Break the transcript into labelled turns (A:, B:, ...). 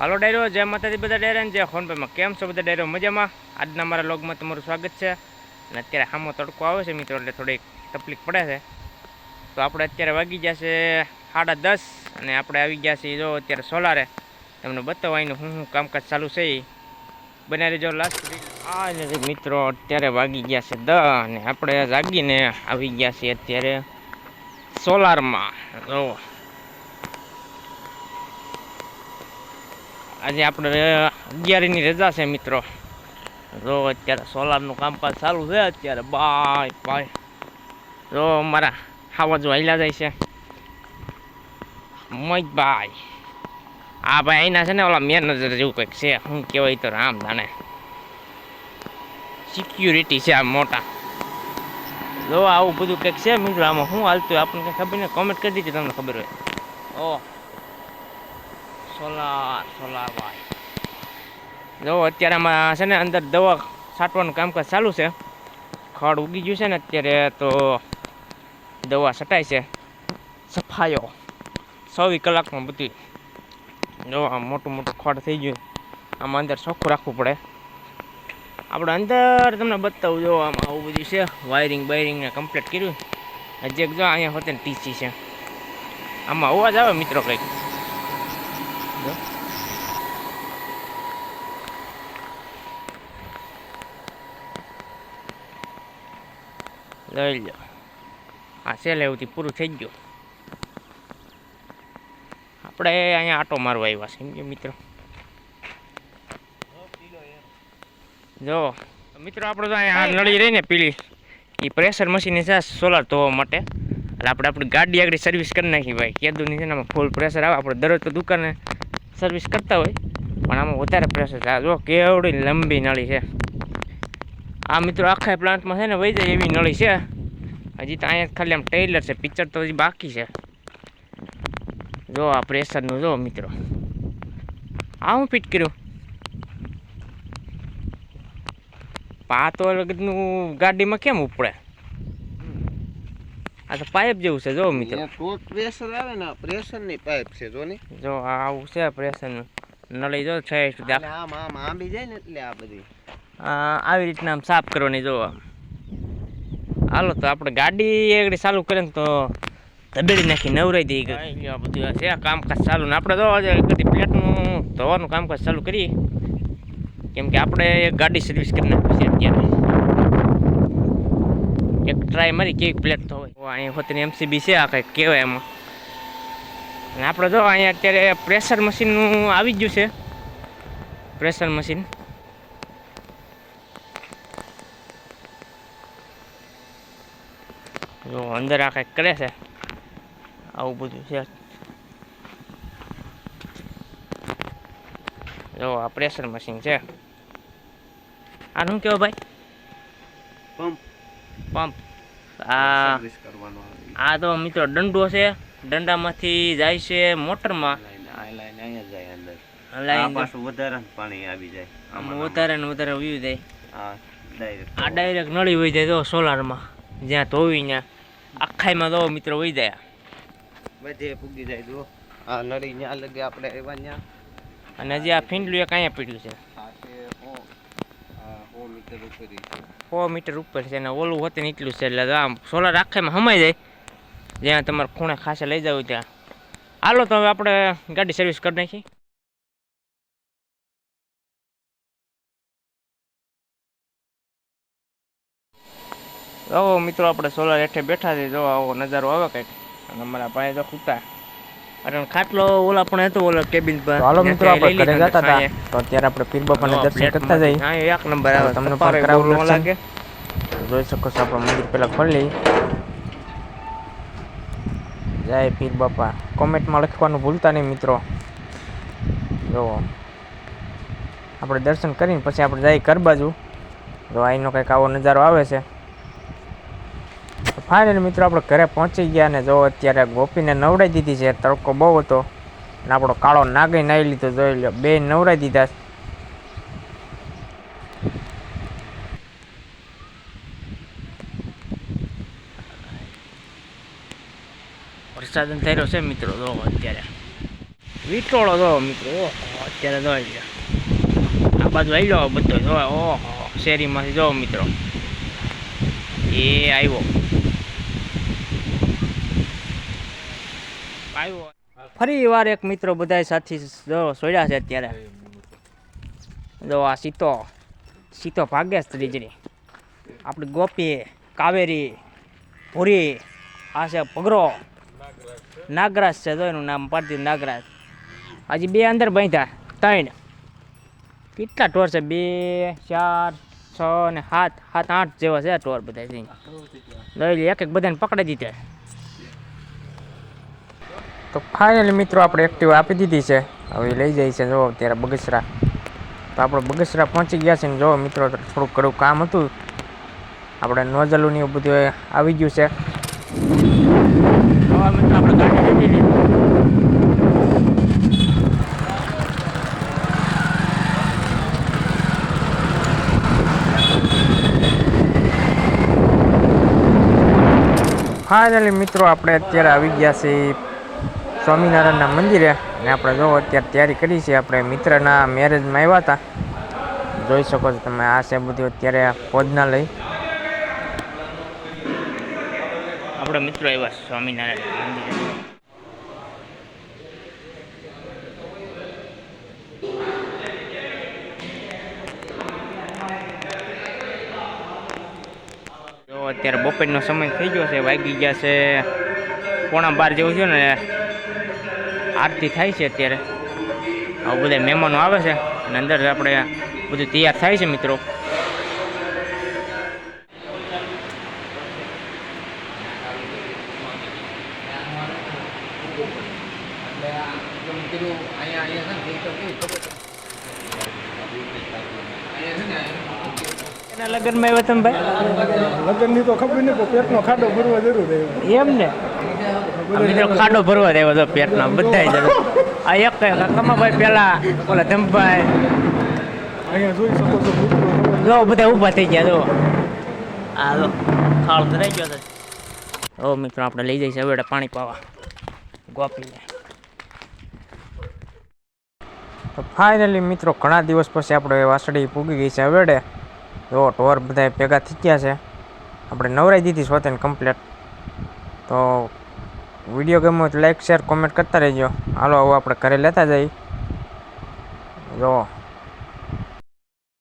A: હાલો ડાયરો, જય માતાજી બધા ડાયરા જય ફોનપેમાં કેમ છો બધા ડાયરો? મજામાં? આજના મારા લોગમાં તમારું સ્વાગત છે. અને અત્યારે સામો તડકો આવે છે મિત્રો, એટલે થોડીક તકલીફ પડે છે. તો આપણે અત્યારે વાગી ગયા છે સાડા દસ અને આપણે આવી ગયા છીએ જો અત્યારે સોલારે. તમને બતાવવા એનું શું શું કામકાજ ચાલુ છે એ બનાવી લેજો લાસ્ટ આ મિત્રો, અત્યારે વાગી ગયા છે દ અને આપણે જાગીને આવી ગયા છીએ અત્યારે સોલારમાં. જો આજે આપણે અગિયારની રજા છે મિત્રો. જો અત્યારે સોલારનું કામકાજ ચાલુ છે અત્યારે. Bye bye. જો મારા ખાવા જો હાલ્યા જાય છે. મોજભાઈ આ ભાઈ અહીંના છે ને ઓલા મેનેજર જેવું કંઈક છે. શું કહેવાય તો રામ જાણે. સિક્યુરિટી છે આ મોટા. જો આવું બધું કંઈક છે મિત્રો આમાં. શું હાલતું આપણને ખબર નહીં. કોમેન્ટ કરી દીધી તમને ખબર હોય. ઓ. સોલાર સોલાર ભાઈ. જો, અત્યારે આમાં છે ને અંદર દવા છાંટવાનું કામકાજ ચાલુ છે. ખડ ઉગી ગયું છે ને અત્યારે તો દવા છટાય છે. સફાયો. ચોવીસ કલાકમાં બધી. જો, આમ મોટું મોટું ખડ થઈ ગયું. આમાં અંદર ચોખ્ખું રાખવું પડે. આપણે અંદર તમને બતાવું, જો, આમાં આવું બધું છે. વાયરિંગ બાયરિંગને કમ્પ્લીટ કર્યું. હજી જો અહીંયા હોતે ટીસી છે. આમાં અવાજ આવે મિત્રો કંઈક? જો. લઈ લો આ સેલ એવુંથી પૂરું થઈ ગયું. આપણે અહીંયા આટો મારવા આવ્યા છે મિત્રો. જો, મિત્રો, આપણે તો અહીંયા નળી રહી ને પીળી એ પ્રેશર મશીન છે સોલાર ધોવા માટે. એટલે આપણે આપણી ગાડી આગળ સર્વિસ કરી નાખી ભાઈ. કેદુની છે ને ફૂલ પ્રેશર આવે. આપણે દરરોજ તો દુકાને સર્વિસ કરતા હોય, પણ આમાં વધારે પ્રેશર આ જો કેવડી લંબી નળી છે. આ મિત્રો આખા પ્લાન્ટમાં છે ને વહી જાય એવી નળી છે. હજી તો અહીંયા ખાલી આમ ટેલર છે પિક્ચર તો હજી બાકી છે. જો આ પ્રેશરનું જો મિત્રો. આ હું ફિટ કર્યું? પાતો લગ્નનું ગાડીમાં કેમ ઉપડે? આ તો પાઇપ જેવું છે જો મિત્રો.
B: ટોટ પ્રેશર આવે ને પ્રેશરની પાઇપ છે જો ને
A: જો આ આવું છે પ્રેશર નળી જો છે
B: આમ આમ આંબી જાય ને એટલે આ બધી.
A: આ આવી રીતના આમ સાફ કરવાની જો. હાલો તો આપણે ગાડી એકડી ચાલુ કરે ને તો દબેડી નાખી નવરાઈ દઈ ગઈ. આ બધું છે કામકાજ ચાલુ ને આપણે તો આજે બધી પ્લેટનું ધોવાનું કામકાજ ચાલુ કરીએ. કેમ કે આપણે એક ગાડી સર્વિસ કરી નાખી છે અત્યારે. એક ટ્રાય મારી કેવી પ્લેટ તો હોય અહીંયા હોતની એમસીબી છે આ કંઈક કહેવાય એમાં અને આપણે જો અહીંયા અત્યારે પ્રેશર મશીનનું આવી જ ગયું છે પ્રેશર મશીન જો અંદર આ કંઈક કરે છે આવું બધું છે જો આ પ્રેશર મશીન છે આ શું કહેવાય ભાઈ
B: પંપ
A: પંપ આ આ તો મિત્રો દંડો છે. દંડામાંથી જાય છે મોટરમાં.
B: વધારે પાણી આવી જાય.
A: આમાં વધારે ને વધારે વ્યૂ જાય.
B: આ ડાયરેક્ટ
A: નળી વહી જાય તો સોલારમાં જ્યાં ધોવી ત્યાં આખાઈમાં તો મિત્રો વહી જાય.
B: બધે પૂગી જાય તો આ નળી ત્યાં લગે આપણે આવ્યા ત્યાં
A: અને હજી આ ફીંડલું એક અહીંયા પીડ્યું છે.
B: મીટર
A: સો મીટર ઉપર છે અને ઓલું હોતી ને એટલું છે એટલે આમ સોલાર આખાઈમાં સમાઈ જાય. જ્યાં તમારે ખૂણે ખાસે લઈ જવું ત્યાં. હાલો તો હવે આપણે ગાડી સર્વિસ કરી નાખી. જો મિત્રો, આપણે સોલાર હેઠે બેઠા છે જો આવો નજારો આવે કંઈક. અને અમારા ભાઈ તો ખૂટા. અરે ખાટલો ઓલા પણ હતો ઓલા કેબિન પર.
C: હાલો મિત્રો આપણે ઘરે જતા હતા. તો અત્યારે આપણે પીર બાપાને દર્શન કરતા જઈએ.
A: હા, એક નંબર આવે.
C: તમને પર કરાવું.
A: લાગે.
C: જોઈ શકો છો આપણે મંદિર પહેલા ખોલી જય પીર બાપા. કોમેન્ટમાં લખવાનું ભૂલતા નહીં મિત્રો. જો આપણે દર્શન કરીને પછી આપણે જઈએ ઘર બાજુ. જો અહીંનો કંઈક આવો નજારો આવે છે. ફાઇનલી મિત્રો આપણે ઘરે પહોંચી ગયા અને જો અત્યારે ગોપીને નવડાવી દીધી છે, તડકો બહુ હતો અને આપણો કાળો નાગઈ નાઈ લીધો, જોઈ લો બે નવડાવી દીધા
A: વરસાદ થયેલો છે મિત્રો, જો અત્યારે. વિટોળો જો મિત્રો, ઓહો, અત્યારે જોઈ લો આ બાજુ આવી લો બધો, જો, ઓહો, શેરીમાંથી જો મિત્રો. એ આવ્યો. આવ્યો. ફરી વાર એક મિત્રો બધા સાથી જો સોડ્યા છે અત્યારે. જો આ સીતો સીતો ભાગ્યા ત્રીજરી. આપણી ગોપી કાવેરી ભૂરી આ છે પગરો. નાગરાજ છે જો એનું નામ પાડતી નાગરાજ. હજી બે અંદર બાંધ્યા ત્રણ. કેટલા ટોર છે? બે ચાર છ ને સાત. સાત આઠ જેવા છે ટોર બધા લઈ લે એક એક બધાને પકડી દીધા.
C: તો ફાઇનલી મિત્રો આપણે એક્ટિવ આપી દીધી છે. હવે લઈ જાય છે જો અત્યારે બગસરા. તો આપણે બગસરા પહોંચી ગયા છે ને જો મિત્રો થોડુંક કડું કામ હતું. આપણે નોઝલું ને એવું બધું આવી ગયું છે. ફાઇનલી મિત્રો આપણે અત્યારે આવી ગયા છીએ. સ્વામિનારાયણના મંદિરે. અને આપણે જો અત્યારે તૈયારી કરી છે, આપણે મિત્રના મેરેજમાં આવ્યા હતા. જોઈ શકો છો તમે, આ છે બધું અત્યારે ભોજનાલય
A: આપણા મિત્રો આવ્યા સ્વામિનારાયણ મંદિરે. અત્યારે બપોરનો સમય થઈ ગયો છે, વાગી ગયા છે પોણા બાર જેવું છે ને આરતી થાય છે અત્યારે. આવું બધા મહેમાનો આવે છે અને અંદર આપણે બધું તૈયાર થાય છે મિત્રો. એના લગ્નમાં આવ્યા તમે ભાઈ?
D: લગ્નની તો ખબર નહીં પણ પેટનો ખાડો ભરવા જરૂર
A: એમ ને? મિત્રો ખાડો ભરવા દેવો તો પેટનો બધા જરૂર આ એક કમાભાઈ પેલા ઓલા ધમભાઈ.
D: અહીંયા જોઈ શકો છો
A: જો બધા ઊભા થઈ ગયા જો. આ જો ખાળ ધરાઈ ગયો છે. ઓ મિત્રો આપણે લઈ જઈશું હવે પાણી પાવા. ગોપીને.
C: તો ફાઇનલી મિત્રો ઘણા દિવસ પછી આપણે વાસળી પૂગી ગઈ છે હવેડે જો ઢોર બધા ભેગા થઈ ગયા છે. આપણે નવરાઈ દીધી સ્વતન કમ્પ્લેટ તો વીડિયો ગમ્યો તો લાઈક શેર કોમેન્ટ કરતા રહેજો. હાલો, હવે આપણે ઘરે લેતા જઈએ. જો.